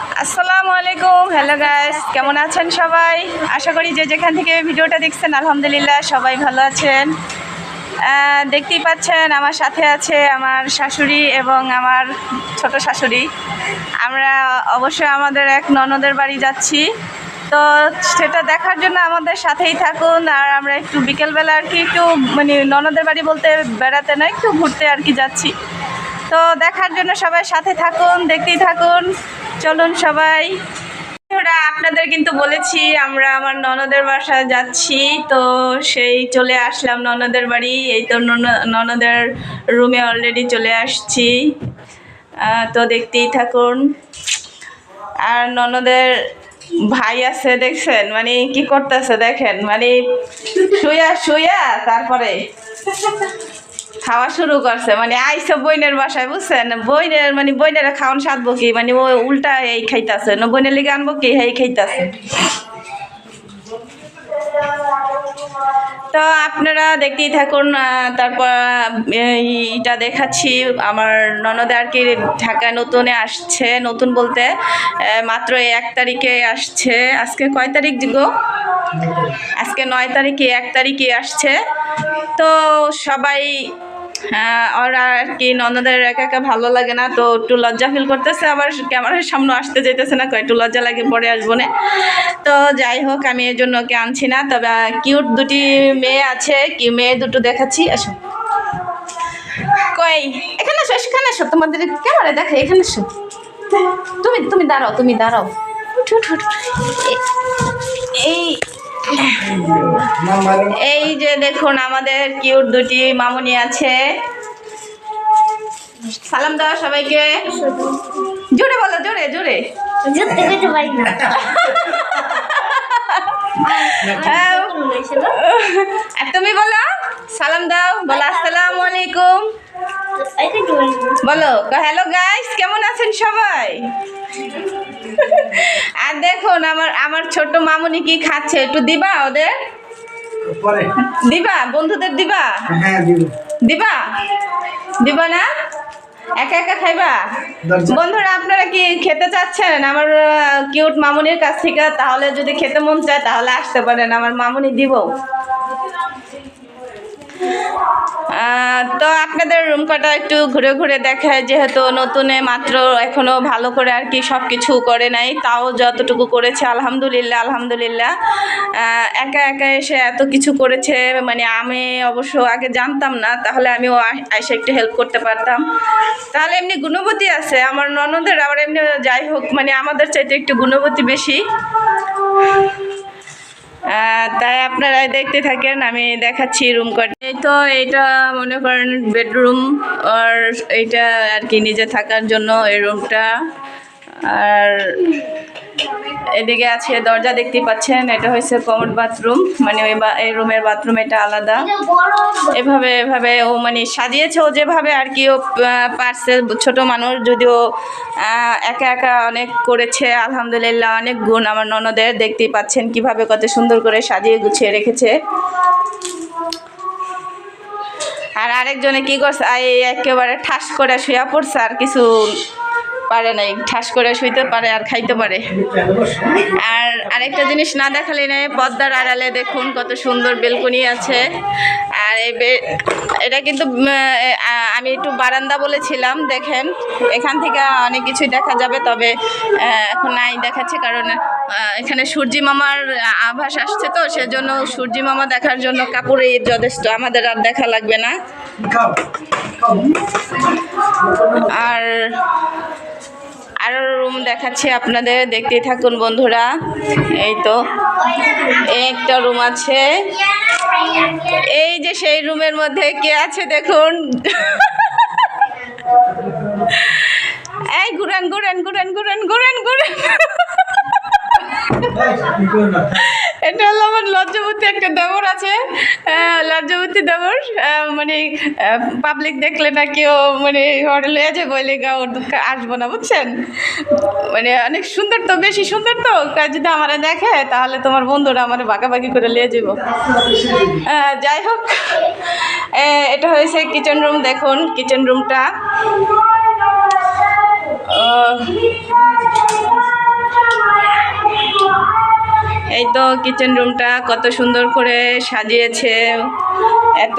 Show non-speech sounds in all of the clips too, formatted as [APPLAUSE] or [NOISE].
আসসালামু আলাইকুম hello guys কেমন আছেন সবাই? আশা করি যে যেখান থেকে ভিডিওটা দেখছেন, আলহামদুলিল্লাহ সবাই ভালো আছেন। দেখতেই পাচ্ছেন আমার সাথে আছে আমার শাশুড়ি এবং আমার ছোট শাশুড়ি। আমরা অবশ্যই আমাদের এক ননদের বাড়ি যাচ্ছি। তো সেটা দেখার জন্য আমাদের সাথেই থাকুন, আর আমরা একটু বিকেলবেলা আর কি একটু মানে ননদের বাড়ি বলতে বেড়াতে না, একটু ঘুরতে আর কি যাচ্ছি। তো দেখার জন্য সবাই সাথে থাকুন, দেখতেই থাকুন। চলুন সবাই। ওরা আপনাদের কিন্তু বলেছি, আমরা আমার ননদের বাসায় যাচ্ছি। তো সেই চলে আসলাম ননদের বাড়ি। এই তো নন- ননদের রুমে অলরেডি চলে আসছি। তো দেখতেই থাকুন। আর ননদের ভাই আছে, দেখছেন? মানে কি করতেছে, দেখেন? মানে শুয়া শুয়া, তারপরে। খাওয়া শুরু করছে। মানে আইসে বইনের বাসায়, বুঝছেন? বইনের মানে বইনের খাওয়ান সাধবো কি? মানে ও উল্টা এই খাইতেছে। না বইনের লিগে আনব কি? এই খাইতাছে। তো আপনারা দেখতেই থাকুন তারপর এইটা দেখাচ্ছি। আমার ননদ আর কি ঢাকায় নতুনে আসছে, নতুন বলতে মাত্র এক তারিখে আসছে। আজকে কয় তারিখ গো? আজকে নয় তারিখে, এক তারিখে আসছে। তো সবাই ওরা আর কি, ননদের একা একা ভালো লাগে না, তো একটু লজ্জা ফিল করতেছে, আবার ক্যামেরার সামনে আসতে যেতেছে না একটু লজ্জা লাগে, পরে আসব না। তো যাই হোক, আমি এর জন্য ওকে আনছি না, তবে কিউট দুটি মেয়ে আছে, কি মেয়ে দুটো দেখাচ্ছি, আসো। কই, এখানে আসো এখানে আসো, তোমাদের ক্যামেরা দেখে এখানে আসো। তুমি তুমি দাঁড়াও তুমি দাঁড়াও। এই এই যে দেখুন আমাদের কিউট দুটি মামুনি আছে। সালাম দাও সবাইকে। জোরে বলো জোরে জোরে। হ্যাঁ। তুমি বলো সালাম দাও বলো আসসালামু আলাইকুম। বলো হ্যালো গাইস কেমন আছেন সবাই? আর দেখুন আমার আমার ছোট মামুনি কি খাচ্ছে? একটু দিবা ওদের? দিবা? বন্ধুদের দিবা? হ্যাঁ দিব। দিবা? না? একা একা খাইবা? বন্ধুরা আপনারা কি খেতে চাচ্ছেন? আমার কিউট মামুনির কাছ থেকে তাহলে যদি খেতে মন চায় তাহলে আসতে পারেন। আমার মামুনি দিব। তো আপনাদের রুম কটা একটু ঘুরে ঘুরে দেখায়, যেহেতু নতুনে মাত্র এখনও ভালো করে আর কি সব কিছু করে নাই, তাও যতটুকু করেছে, আলহামদুলিল্লাহ আলহামদুলিল্লাহ। একা একা এসে এত কিছু করেছে মানে আমি অবশ্য আগে জানতাম না, তাহলে আমিও এসে একটু হেল্প করতে পারতাম। তাহলে এমনি গুণবতী আছে, আমার ননদের আবার এমনি যাই হোক মানে আমাদের চাইতে একটু গুণবতী বেশি। তাই আপনারা দেখতে থাকেন, আমি দেখাচ্ছি রুম কট এই তো এটা মনে করেন বেডরুম আর এইটা আর কি নিজে থাকার জন্য এই রুমটা আর এদিকে আছে দরজা দেখতে পাচ্ছেন, এটা হচ্ছে কমন বাথরুম মানে ওই এই রুমের বাথরুম এটা আলাদা। এভাবে এভাবে ও মানে সাজিয়েছে ও যেভাবে আর কি ও পারছে। ছোট মানুষ যদিও একা একা অনেক করেছে, আলহামদুলিল্লাহ অনেক গুণ আমার ননদের। দেখতেই পাচ্ছেন কীভাবে কত সুন্দর করে সাজিয়ে গুছিয়ে রেখেছে। আর আরেকজনে কি করছে? একেবারে ঠাস করে শুয়া পড়ছে, আর কিছু পারে নাই ঠাস করে শুইতে পারে আর খাইতে পারে। আর আরেকটা জিনিস না দেখালে নেই পদ্মার আড়ালে দেখুন কত সুন্দর বেলকনি আছে। আর এই এটা কিন্তু আমি একটু বারান্দা বলেছিলাম দেখেন। এখান থেকে অনেক কিছুই দেখা যাবে তবে এখন নাই দেখাচ্ছে কারণ এখানে সূর্যি মামার আভাস আসছে তো সেজন্য সূর্যি মামা দেখার জন্য কাপড়ই যথেষ্ট আমাদের আর দেখা লাগবে না। আর আরও রুম দেখাচ্ছি আপনাদের, দেখতেই থাকুন বন্ধুরা। এই তো একটা রুম আছে। এই যে সেই রুমের মধ্যে কে আছে দেখুন। এই, ঘুরান ঘুরান ঘুরান ঘুরান, ঘুরেন ঘুরেন। এটা হলো আমার লজ্জাবতী একটা দেবর আছে। লজ্জাবতী দেবর মানে পাবলিক দেখলে না কেউ মানে ওর লয়ে যাব লেগা ওর আসব না, বুঝছেন? মানে অনেক সুন্দর তো, বেশি সুন্দর তো। যদি আমারে দেখে, তাহলে তোমার বন্ধুরা আমার বাগাবাগি করে লিয়ে যাব। যাই হোক এটা হয়েছে কিচেন রুম দেখুন কিচেন রুমটা এই তো কিচেন রুমটা কত সুন্দর করে সাজিয়েছে। এত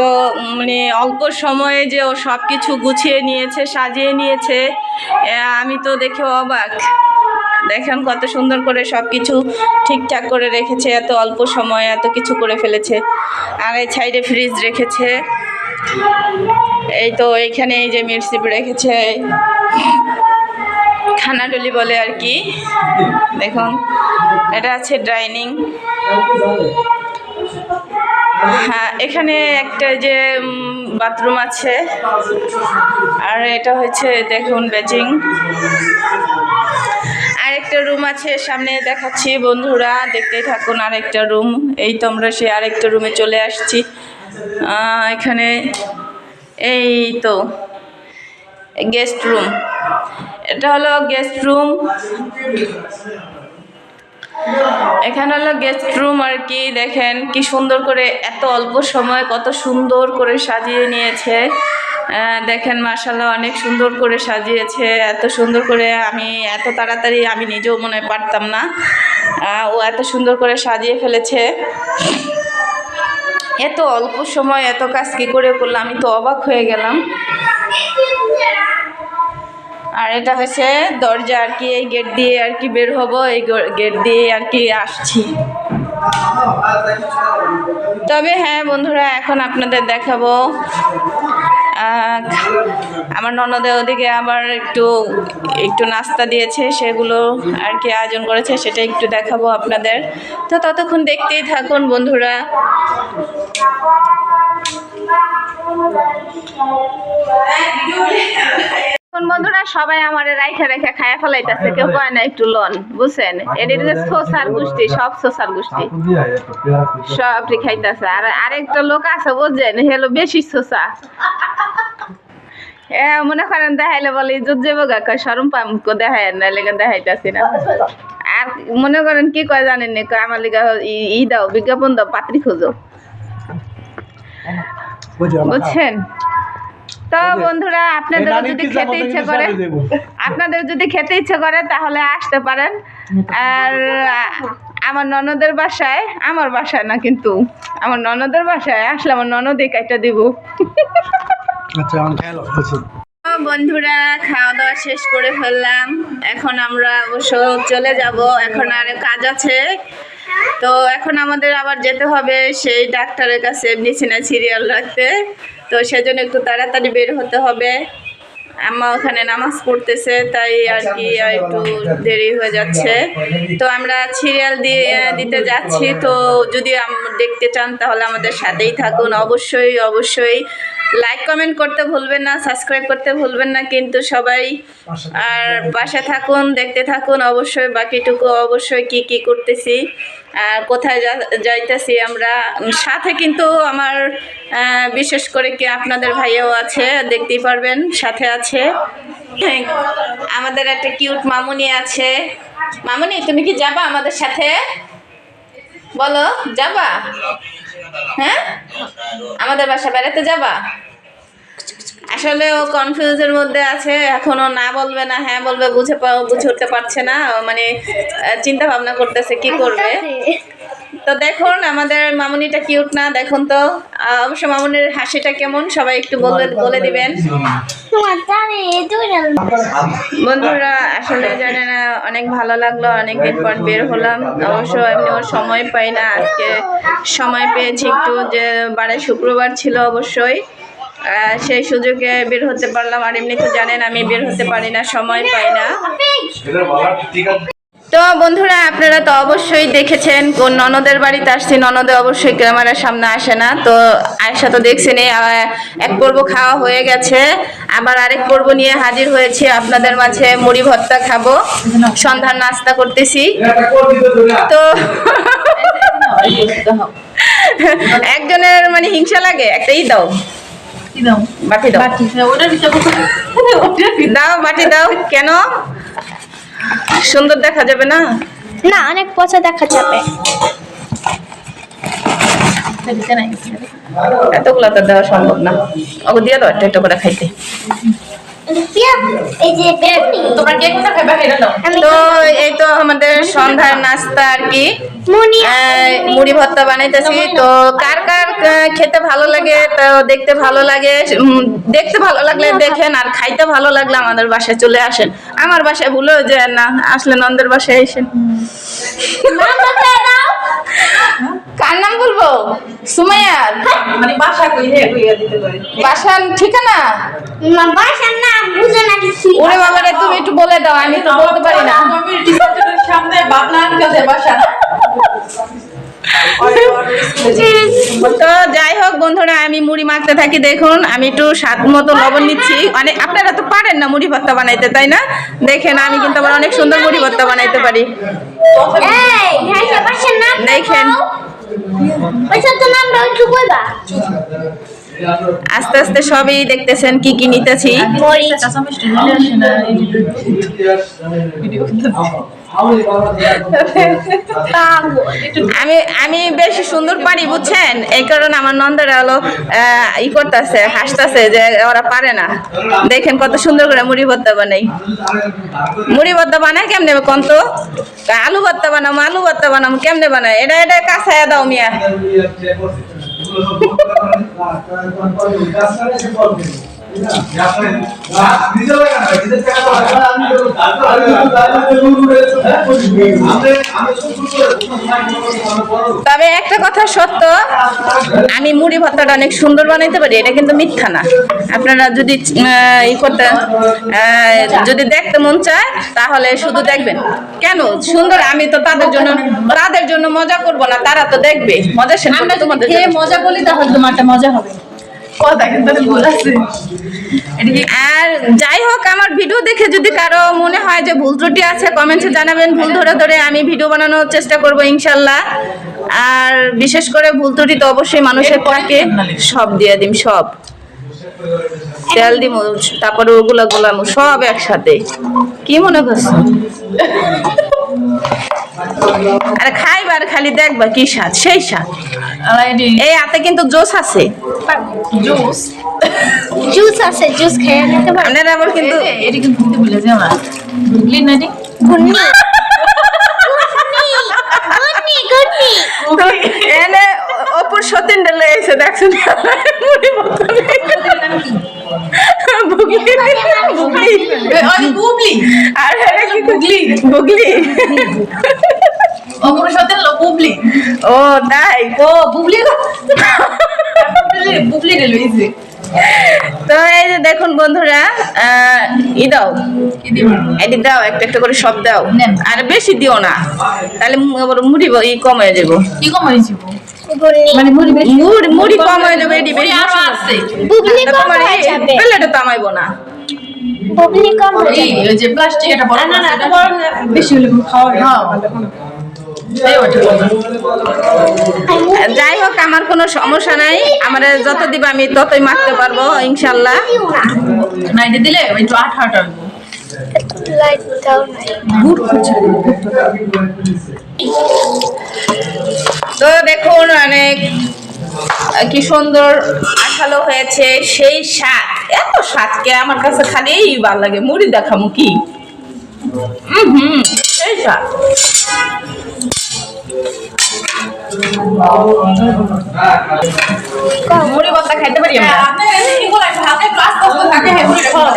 মানে অল্প সময়ে যে ও সব কিছু গুছিয়ে নিয়েছে, সাজিয়ে নিয়েছে আমি তো দেখে অবাক। দেখেন কত সুন্দর করে সব কিছু ঠিকঠাক করে রেখেছে, এত অল্প সময়ে এত কিছু করে ফেলেছে। আর এই সাইডে ফ্রিজ রেখেছে। এই তো এইখানে এই যে মিরসিপ রেখেছে। খানাডলি বলে আর কি। দেখুন, এটা আছে ডাইনিং। হ্যাঁ এখানে একটা যে বাথরুম আছে। আর এটা হচ্ছে, দেখুন, বেজিং। আর একটা রুম আছে, সামনে দেখাচ্ছি বন্ধুরা দেখতে থাকুন আরেকটা রুম। এই তো আমরা সেই আরেকটা রুমে চলে আসছি। এখানে এই তো, গেস্ট রুম। হলো গেস্ট রুম এখানে হলো গেস্ট রুম আর কি, দেখেন কি সুন্দর করে এত অল্প সময় কত সুন্দর করে সাজিয়ে নিয়েছে। দেখেন মার্শাল্লাহ অনেক সুন্দর করে সাজিয়েছে, এত সুন্দর করে আমি, এত তাড়াতাড়ি আমি নিজেও মনে পারতাম না। ও এত সুন্দর করে সাজিয়ে ফেলেছে। এত অল্প সময় এত কাজ কী করে করল আমি তো অবাক হয়ে গেলাম। আর এটা হচ্ছে দরজা আর কি, এই গেট দিয়ে আর কি বের হব, এই গেট দিয়ে আর কি আসছি। তবে হ্যাঁ বন্ধুরা, এখন আপনাদের দেখাবো আমার ননদের ওদিকে আবার একটু একটু নাস্তা দিয়েছে, সেগুলো আর কি আয়োজন করেছে, সেটা একটু দেখাবো আপনাদের। তো ততক্ষণ দেখতেই থাকুন বন্ধুরা। এখন বন্ধুরা সবাই আমার রাইখা রেখা খায়া ফেলাইতেছে কেউ কয় না একটু লন বুঝছেন? এদের যে সোসার গোষ্ঠী সব সোসার গোষ্ঠী। সব খাইতেছে। আর আরেকটা লোক আছে বুঝছেন? হেলো বেশি সোসা। মনে করেন দেখাইলে বলে ইজ্জত যাব গা কয় সরম পাম কো দেখাই না লেগে দেখাইতাছি না। আর মনে করেন কি কয় জানেন না? আমার লিগা ই দাও বিজ্ঞাপন দাও পাত্রী খোঁজো। বুঝছেন? তো বন্ধুরা আপনাদের যদি খেতে ইচ্ছে করে আপনাদের যদি খেতে ইচ্ছে করে তাহলে আসতে পারেন। আর আমার ননদের বাসায় আমার বাসায় না কিন্তু আমার ননদের বাসায় আসলে আমার ননদই কাইটা দিব। আচ্ছা বন্ধুরা খাওয়া দাওয়া শেষ করে ফেললাম। এখন আমরা অবশ্য চলে যাব। এখন আর কাজ আছে। তো এখন আমাদের আবার যেতে হবে সেই ডাক্তারের কাছে নিচিনা সিরিয়াল রাখতে। তো সেজন্য একটু তাড়াতাড়ি বের হতে হবে। আম্মা ওখানে নামাজ পড়তেছে তাই আর কি আর একটু দেরি হয়ে যাচ্ছে। তো আমরা সিরিয়াল দিয়ে দিতে যাচ্ছি। তো যদি দেখতে চান তাহলে আমাদের সাথেই থাকুন। অবশ্যই অবশ্যই। লাইক কমেন্ট করতে ভুলবেন না সাবস্ক্রাইব করতে ভুলবেন না কিন্তু সবাই আর পাশে থাকুন, দেখতে থাকুন, অবশ্যই বাকিটুকু অবশ্যই কি কি করতেছি আর কোথায় যাইতেছি আমরা। সাথে কিন্তু আমার বিশেষ করে কি আপনাদের ভাইয়াও আছে, দেখতেই পারবেন, সাথে আছে। আমাদের একটা কিউট মামুনি আছে। মামুনি, তুমি কি যাবা আমাদের সাথে? বলো, যাবা? হ্যাঁ? আমাদের বাসা বেড়াতে যাবা? আসলে ও কনফিউজের মধ্যে আছে, এখনও না বলবে না হ্যাঁ বলবে, বুঝে বুঝে উঠতে পারছে না মানে চিন্তা ভাবনা করতেছে কি করবে। তো দেখুন, আমাদের মামুনিটা কিউট না, দেখুন তো অবশ্য মামুনির হাসিটা কেমন, সবাই একটু বলে বলে দিবেন। বন্ধুরা, আসলে জানে না, অনেক ভালো লাগল, অনেকদিন পর বের হলাম। অবশ্য এমনি ওর সময় পাই না, আজকে সময় পেয়েছি একটু যে বারে শুক্রবার ছিল অবশ্যই। সেই সুযোগে বের হতে পারলাম আর এমনি তো জানেন আমি বের হতে পারি না সময় পাই না। তো বন্ধুরা আপনারা তো অবশ্যই দেখেছেন কোন ননদের বাড়িতে আসছি ননদে অবশ্যই ক্যামেরার সামনে আসে না। তো আয়সা তো দেখছেন এক পর্ব খাওয়া হয়ে গেছে। আবার আরেক পর্ব নিয়ে হাজির হয়েছি আপনাদের মাঝে মুড়ি ভর্তা খাব। সন্ধ্যার নাস্তা করতেছি। তো [LAUGHS] একজনের মানে হিংসা লাগে একটাই দাও। বাটি দাও। দাও। বাটি দাও। কেন? সুন্দর দেখা যাবে না? না অনেক পচা দেখা যাবে। এতগুলো তো দেওয়া সম্ভব না। ওকে দিয়ে দাও একটা একটা করে খাইতে। পিয়া এই যে বেগুনি তোমরা কে কোথা খাইবা খাইতে দাও। আমি তো এই তো আমাদের সন্ধ্যার নাস্তা আর কি। মুড়ি ভর্তা বানাইতেছি। তো কার কার খেতে ভালো লাগে তো দেখতে ভালো লাগে দেখতে ভালো লাগলে দেখেন আর খাইতে ভালো লাগলে আমাদের বাসায় চলে আসেন। আমার বাসায় ভুলেও যে না আসলে নন্দের বাসায় এসেন। [LAUGHS] কার নাম বলব? সুমাইয়ার মানে বাসা কই হে কইয়া দিতে পারে। বাসার ঠিকানা? না বাসার নাম বুঝে না কিছু ওরে বাবারে তুমি একটু বলে দাও আমি তো বলতে পারি না। কমিউনিটি সেন্টারের সামনে বাবলার কাছে বাসা। তো যাই হোক বন্ধুরা আমি মুড়ি মাখতে থাকি দেখুন আমি একটু স্বাদ মতো লবণ নিচ্ছি। অনেক আপনারা তো পারেন না মুড়ি ভর্তা বানাইতে তাই না? দেখেন আমি কিন্তু আবার অনেক সুন্দর মুড়ি ভর্তা বানাইতে পারি। এই ঘাসা দেখেন। কইবা আস্তে আস্তে সবই দেখতেছেন কি কি নিতেছি। [LAUGHS] আমি আমি বেশি সুন্দর পারি বুঝছেন? এই কারণে আমার নন্দরা হলো আহ, ই করতেছে হাসতেছে যে ওরা পারে না। দেখেন কত সুন্দর করে মুড়ি ভর্তা বানাই। মুড়ি ভর্তা বানাই কেমনে কোন তো আলু ভর্তা বানাম আলু ভর্তা বানাম কেমনে বানাই এটা এটা কাঁচায় দাও মিয়া। তবে একটা কথা সত্য আমি মুড়ি ভর্তাটা অনেক সুন্দর বানাইতে পারি এটা কিন্তু মিথ্যা না। আপনারা যদি আহ, ই করতে যদি দেখতে মন চায় তাহলে শুধু দেখবেন। কেন? সুন্দর আমি তো তাদের জন্য তাদের জন্য মজা করব না তারা তো দেখবে। মজা সে আমরা তোমাদের মজা বলি তাহলে তোমারটা মজা হবে। আর যাই হোক আমার ভিডিও দেখে যদি কারও মনে হয় যে ভুল ত্রুটি আছে কমেন্টে জানাবেন। ভুল ধরে ধরে আমি ভিডিও বানানোর চেষ্টা করব ইনশাল্লাহ। আর বিশেষ করে ভুল ত্রুটি তো অবশ্যই মানুষের থাকে। সব দিয়ে দিম সব। তেল দিম তারপরে ওগুলো গোলাম সব একসাথে। কি মনে করছ আরে খাইবার খালি দেখবা কি স্বাদ সেই স্বাদ। এই হাতে কিন্তু জোশ আছে। জুস? জুস আছে জুস খেয়ে নিতে পারো। আপনারা আবার কিন্তু এটা কিন্তু দিতে ভুলে যাও না। বুঝলি না রে গুন্নি গুন্নি গুন্নি তো এনে অপুর সতীন ডেলে এসে দেখছেন বুগলি বুগলি ওই বুবলি আর এটা কি বুগলি বুগলি অপর সাথে লো বুবলি। ও তাই? ও বুবলি বুবলি বুবলি রে লইছে তো এই যে দেখুন বন্ধুরা আহ, ই দাও। কি এটি দাও একটা একটা করে সব দাও। নেন। আর বেশি দিও না। তাহলে মুড়ি ই কম হয়ে যাব। কি কম গুন্নি মানে মুড়ি কম হয়ে যাবে এটি বেশি। আছে। বুবলি কম হয়ে যাবে। প্লেটে তো না। বুবলি কম হয়ে যাবে। ওই যে প্লাস্টিক এটা বড় না না বড় বেশি হলে খাওয়া এই ওটা যাই হোক আমার কোনো সমস্যা নাই। আমার যত দিবা আমি ততই মারতে পারব ইনশাল্লাহ। দিলে ওই তো দেখুন অনেক কি সুন্দর আঠালো হয়েছে। সেই স্বাদ এত স্বাদকে আমার কাছে খালি ভালো লাগে। মুড়ি দেখামু কি? হুম সেই স্বাদ।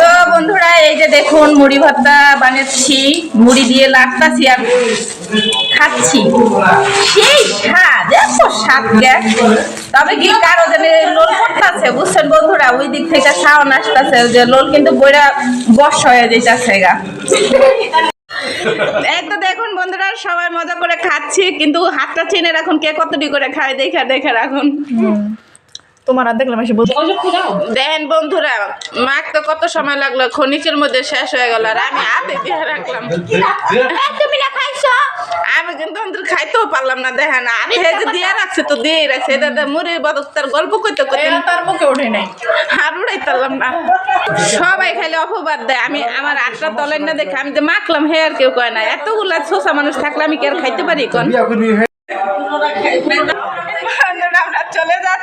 তো বন্ধুরা, এই যে দেখুন, মুড়ি ভর্তা বানাচ্ছি মুড়ি দিয়ে লাটতাছি আর খাচ্ছি। সেই স্বাদ, এত স্বাদ গ্যাস তবে কি কারও জানে লোল করতেছে বুঝছেন বন্ধুরা? ওই দিক থেকে সাউন্ড আসতেছে, যে লোল কিন্তু বইরা বর্ষ হয়ে যেতেছে গা এই তো দেখুন বন্ধুরা সবাই মজা করে খাচ্ছি, কিন্তু হাতটা চেনে রাখুন কে কতটি করে খায়, দেখে দেখে রাখুন। তোমার আর দেখলাম এসে বলতে দেখেন বন্ধুরা মাখ তো কত সময় লাগল খনিকের মধ্যে শেষ হয়ে গেল আর আমি হাতে দিয়ে রাখলাম। তুমি না খাইছো? আমি কিন্তু আমাদের খাইতেও পারলাম না দেখেন আমি যে দিয়ে রাখছে তো দিয়ে রাখছে এটা তো মুড়ির বদক তার গল্প করতে করতে তার মুখে ওঠে নাই। আর উড়াই পারলাম না। সবাই খালি অপবাদ দেয় আমি আমার আটটা তলেন না দেখে আমি যে মাখলাম হে আর কেউ কয় না। এতগুলা ছোসা মানুষ থাকলে আমি কি আর খাইতে পারি কোন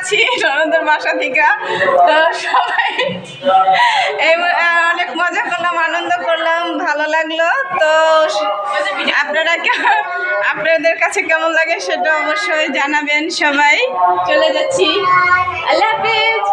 যাচ্ছি ননদের বাসা থেকে। তো সবাই অনেক মজা করলাম, আনন্দ করলাম, ভালো লাগল। তো আপনারা আপনাদের কাছে কেমন লাগে সেটা অবশ্যই জানাবেন সবাই। চলে যাচ্ছি। আল্লাহ হাফিজ।